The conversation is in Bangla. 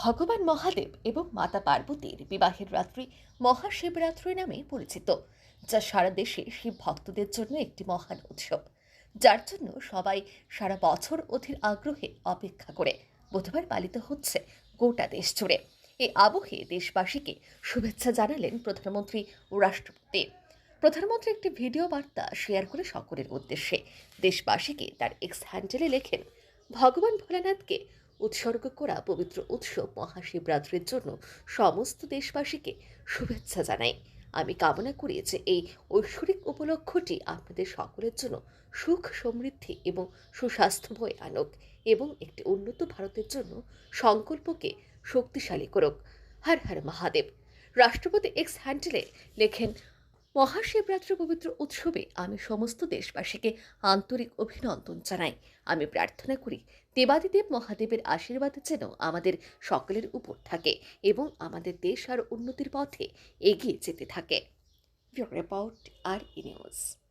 ভগবান মহাদেব এবং মাতা পার্বতীর বিবাহের রাত্রি মহাশিবরাত্রি নামে পরিচিত, যা সারা দেশে শিব ভক্তদের জন্য একটি মহান উৎসব। যার জন্য সবাই সারা বছর অধীর আগ্রহে অপেক্ষা করে। বুধবার পালিত হচ্ছে গোটা দেশ জুড়ে। এই আবহে দেশবাসীকে শুভেচ্ছা জানালেন প্রধানমন্ত্রী ও রাষ্ট্রপতি। প্রধানমন্ত্রী একটি ভিডিও বার্তা শেয়ার করে সকলের উদ্দেশ্যে। দেশবাসীকে তার এক্স হ্যান্ডেলে লেখেন, ভগবান ভোলানাথকে উৎসর্গ করা পবিত্র উৎসব মহাশিবরাত্রির জন্য সমস্ত দেশবাসীকে শুভেচ্ছা জানাই। আমি কামনা করি যে এই ঐশ্বরিক উপলক্ষটি আপনাদের সকলের জন্য সুখ, সমৃদ্ধি এবং সুস্বাস্থ্য বয়ে আনুক এবং একটি উন্নত ভারতের জন্য সংকল্পকে শক্তিশালী করুক। হর হর মহাদেব। রাষ্ট্রপতি এক্স হ্যান্ডেলে লেখেন মহাশিবরাত্রি পবিত্র উৎসবে আমি সমস্ত দেশবাসীকে আন্তরিক অভিনন্দন জানাই। আমি প্রার্থনা করি, দেবাদিদেব মহাদেবের আশীর্বাদ যেন আমাদের সকলের উপর থাকে এবং আমাদের দেশ আর উন্নতির পথে এগিয়ে যেতে থাকে। রিপোর্ট আর ই নিউজ।